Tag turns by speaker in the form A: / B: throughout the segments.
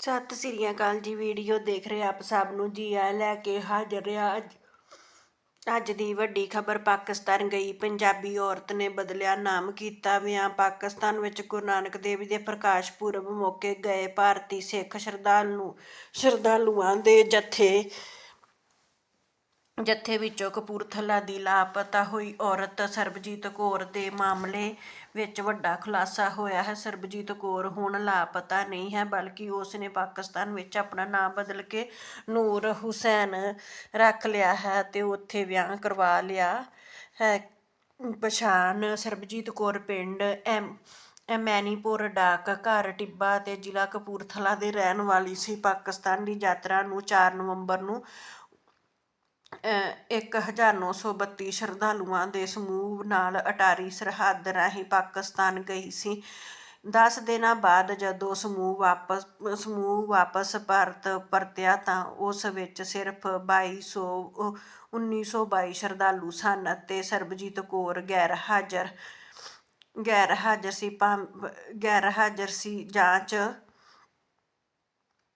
A: ਸਤਿ ਸ੍ਰੀ ਅਕਾਲ ਜੀ, ਵੀਡੀਓ ਦੇਖ ਰਹੇ ਆਪ ਸਭ ਨੂੰ ਜੀ। ਆ ਲੈ ਕੇ ਹਾਜ਼ਰ ਰਿਹਾ ਅੱਜ। ਅੱਜ ਦੀ ਵੱਡੀ ਖਬਰ, ਪਾਕਿਸਤਾਨ ਗਈ। ਪੰਜਾਬੀ ਔਰਤ ਨੇ ਬਦਲਿਆ ਨਾਮ ਕੀਤਾ ਵਿਆਹ। ਪਾਕਿਸਤਾਨ ਵਿੱਚ ਗੁਰੂ ਨਾਨਕ ਦੇਵ ਦੇ ਪ੍ਰਕਾਸ਼ ਪੁਰਬ ਮੌਕੇ ਗਏ ਭਾਰਤੀ ਸਿੱਖ ਸ਼ਰਧਾਲੂ, ਸ਼ਰਧਾਲੂਆਂ ਦੇ ਜਥੇ ਜਥੇ ਵਿੱਚੋਂ ਕਪੂਰਥਲਾ ਦੀ ਲਾਪਤਾ ਹੋਈ ਔਰਤ ਸਰਬਜੀਤ ਕੌਰ ਦੇ ਮਾਮਲੇ ਵਿੱਚ ਵੱਡਾ ਖੁਲਾਸਾ ਹੋਇਆ ਹੈ। ਸਰਬਜੀਤ ਕੌਰ ਹੁਣ ਲਾਪਤਾ ਨਹੀਂ ਹੈ, ਬਲਕਿ ਉਸ ਨੇ ਪਾਕਿਸਤਾਨ ਵਿੱਚ ਆਪਣਾ ਨਾਮ ਬਦਲ ਕੇ ਨੂਰ ਹੁਸੈਨ ਰੱਖ ਲਿਆ ਹੈ ਤੇ ਉੱਥੇ ਵਿਆਹ ਕਰਵਾ ਲਿਆ ਹੈ। ਪਛਾਣ ਸਰਬਜੀਤ ਕੌਰ ਪਿੰਡ ਐਮ ਮੈਨੀਪੁਰ ਡਾਕ ਘਰ ਟਿੱਬਾ ਤੇ ਜ਼ਿਲ੍ਹਾ ਕਪੂਰਥਲਾ ਦੇ ਰਹਿਣ ਵਾਲੀ ਸੀ। ਪਾਕਿਸਤਾਨ ਦੀ ਯਾਤਰਾ ਨੂੰ 4 ਨਵੰਬਰ ਨੂੰ ਇੱਕ ਹਜ਼ਾਰ ਨੌ ਸੌ ਬੱਤੀ ਸ਼ਰਧਾਲੂਆਂ ਦੇ ਸਮੂਹ ਨਾਲ ਅਟਾਰੀ ਸਰਹੱਦ ਰਾਹੀਂ ਪਾਕਿਸਤਾਨ ਗਈ ਸੀ। ਦਸ ਦਿਨਾਂ ਬਾਅਦ ਜਦੋਂ ਸਮੂਹ ਵਾਪਸ ਸਮੂਹ ਵਾਪਸ ਭਾਰਤ ਪਰਤਿਆ ਤਾਂ ਉਸ ਵਿੱਚ ਸਿਰਫ 2200 1922 ਸ਼ਰਧਾਲੂ ਸਨ ਅਤੇ ਸਰਬਜੀਤ ਕੌਰ ਗੈਰ ਹਾਜ਼ਰ ਗੈਰ ਹਾਜ਼ਰ ਸੀ ਗੈਰ ਹਾਜ਼ਰ ਸੀ। ਜਾਂਚ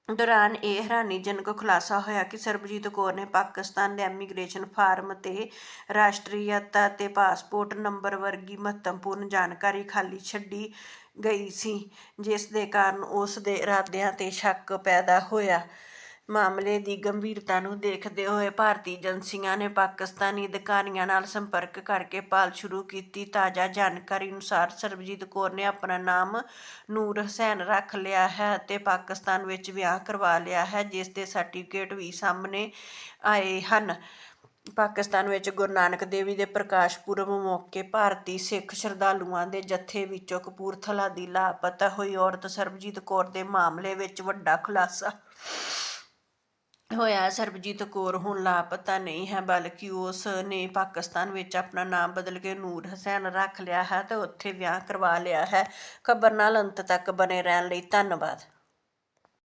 A: ਦੌਰਾਨ ਇਹ ਹੈਰਾਨੀਜਨਕ ਖੁਲਾਸਾ ਹੋਇਆ ਕਿ ਸਰਬਜੀਤ ਕੌਰ ਨੇ ਪਾਕਿਸਤਾਨ ਦੇ ਇਮੀਗ੍ਰੇਸ਼ਨ ਫਾਰਮ ਤੇ ਰਾਸ਼ਟਰੀਅਤਾ ਅਤੇ ਪਾਸਪੋਰਟ ਨੰਬਰ ਵਰਗੀ ਮਹੱਤਵਪੂਰਨ ਜਾਣਕਾਰੀ ਖਾਲੀ ਛੱਡੀ ਗਈ ਸੀ, ਜਿਸ ਦੇ ਕਾਰਨ ਉਸ ਦੇ ਇਰਾਦਿਆਂ ਤੇ ਸ਼ੱਕ ਪੈਦਾ ਹੋਇਆ। ਮਾਮਲੇ ਦੀ ਗੰਭੀਰਤਾ ਨੂੰ ਦੇਖਦੇ ਹੋਏ ਭਾਰਤੀ ਏਜੰਸੀਆਂ ਨੇ ਪਾਕਿਸਤਾਨੀ ਅਧਿਕਾਰੀਆਂ ਨਾਲ ਸੰਪਰਕ ਕਰਕੇ ਭਾਲ ਸ਼ੁਰੂ ਕੀਤੀ। ਤਾਜ਼ਾ ਜਾਣਕਾਰੀ ਅਨੁਸਾਰ ਸਰਬਜੀਤ ਕੌਰ ਨੇ ਆਪਣਾ ਨਾਮ ਨੂਰ ਹੁਸੈਨ ਰੱਖ ਲਿਆ ਹੈ ਅਤੇ ਪਾਕਿਸਤਾਨ ਵਿੱਚ ਵਿਆਹ ਕਰਵਾ ਲਿਆ ਹੈ, ਜਿਸ ਦੇ ਸਰਟੀਫਿਕੇਟ ਵੀ ਸਾਹਮਣੇ ਆਏ ਹਨ। ਪਾਕਿਸਤਾਨ ਵਿੱਚ ਗੁਰੂ ਨਾਨਕ ਦੇਵ ਦੇ ਪ੍ਰਕਾਸ਼ ਪੁਰਬ ਮੌਕੇ ਭਾਰਤੀ ਸਿੱਖ ਸ਼ਰਧਾਲੂਆਂ ਦੇ ਜਥੇ ਵਿੱਚੋਂ ਕਪੂਰਥਲਾ ਦੀ ਲਾਪਤਾ ਹੋਈ ਔਰਤ ਸਰਬਜੀਤ ਕੌਰ ਦੇ ਮਾਮਲੇ ਵਿੱਚ ਵੱਡਾ ਖੁਲਾਸਾ ਹੋਇਆ ਸਰਬਜੀਤ ਕੌਰ ਹੁਣ ਲਾਪਤਾ ਨਹੀਂ ਹੈ, ਬਲਕਿ ਉਸ ਨੇ ਪਾਕਿਸਤਾਨ ਵਿੱਚ ਆਪਣਾ ਨਾਮ ਬਦਲ ਕੇ ਨੂਰ ਹਸੈਨ ਰੱਖ ਲਿਆ ਹੈ ਤੇ ਉੱਥੇ ਵਿਆਹ ਕਰਵਾ ਲਿਆ ਹੈ। ਖਬਰ ਨਾਲ ਅੰਤ ਤੱਕ ਬਨੇ ਰਹਿਣ ਲਈ ਧੰਨਵਾਦ।